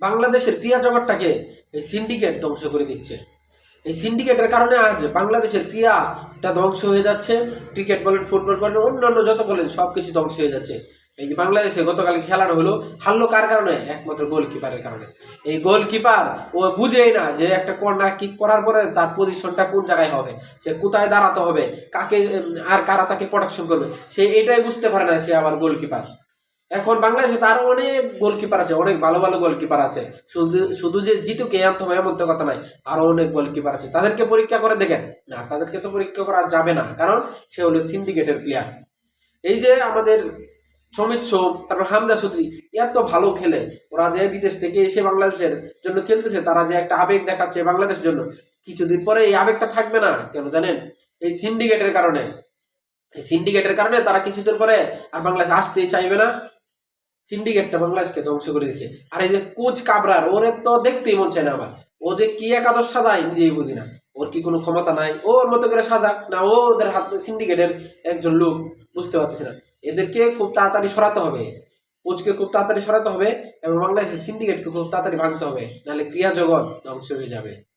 বাংলাদেশের ক্রিয়া জগৎটাকে এই সিন্ডিকেট ধ্বংস করে দিচ্ছে। এই সিন্ডিকেটের কারণে আজ বাংলাদেশের ক্রিয়াটা ধ্বংস হয়ে যাচ্ছে। ক্রিকেট বলেন, ফুটবল বলেন, অন্যান্য যত বলেন সব কিছু ধ্বংস হয়ে যাচ্ছে। এই যে বাংলাদেশে গতকাল খেলাটা হলো, হারলো কার কারণে? একমাত্র গোলকিপারের কারণে। এই গোলকিপার ও বুঝেই না যে একটা কর্নার কিক করার পরে তার পজিশনটা কোন জায়গায় হবে? সে কোথায় দাঁড়াতে হবে? কাকে আর কারা তাকে প্রোটেকশন করবে? সে এটাই বুঝতে পারে না সে আবার গোলকিপার। এখন বাংলাদেশে তার অনেক গোলকিপার আছে, অনেক ভালো ভালো গোলকিপার আছে। শুধু শুধু যে জিতুকে আনতে হবে এমন তো কথা নাই। আরও অনেক গোলকিপার আছে। তাদেরকে পরীক্ষা করে দেখেন। না, তাদেরকে তো পরীক্ষা করা যাবে না, কারণ সে হলো সিন্ডিকেটের প্লেয়ার এই যে আমাদের সমিত সোম, তারপর হামজা চৌধুরী এত ভালো খেলে। ওরা যে বিদেশ থেকে এসে বাংলাদেশের জন্য খেলতেছে, তারা যে একটা আবেগ দেখাচ্ছে বাংলাদেশের জন্য। কিছুদিন পরে এই আবেগটা থাকবে না, কেন জানেন? এই সিন্ডিকেটের কারণে। এই সিন্ডিকেটের কারণে তারা কিছুদিন পরে আর বাংলাদেশ আসতেই চাইবে না। সিন্ডিকেটটা বাংলাদেশকে ধ্বংস করে দিয়েছে। আর এই যে কোচ কাবরার, ওর তো দেখতেই মন চায় না আমার। ও যে কি একাদশ সাজায় নিজেই বুঝি না। ওর কি কোনো ক্ষমতা নাই? ওর মতো করে সাজাক না ওদের হাত সিন্ডিকেটের একজন লোক, বুঝতে পারতেছে না। এদেরকে খুব তাড়াতাড়ি সরাতে হবে। কোচকে খুব তাড়াতাড়ি সরাতে হবে এবং বাংলাদেশের সিন্ডিকেটকে খুব তাড়াতাড়ি ভাঙতে হবে। নাহলে ক্রিয়া জগৎ ধ্বংস হয়ে যাবে।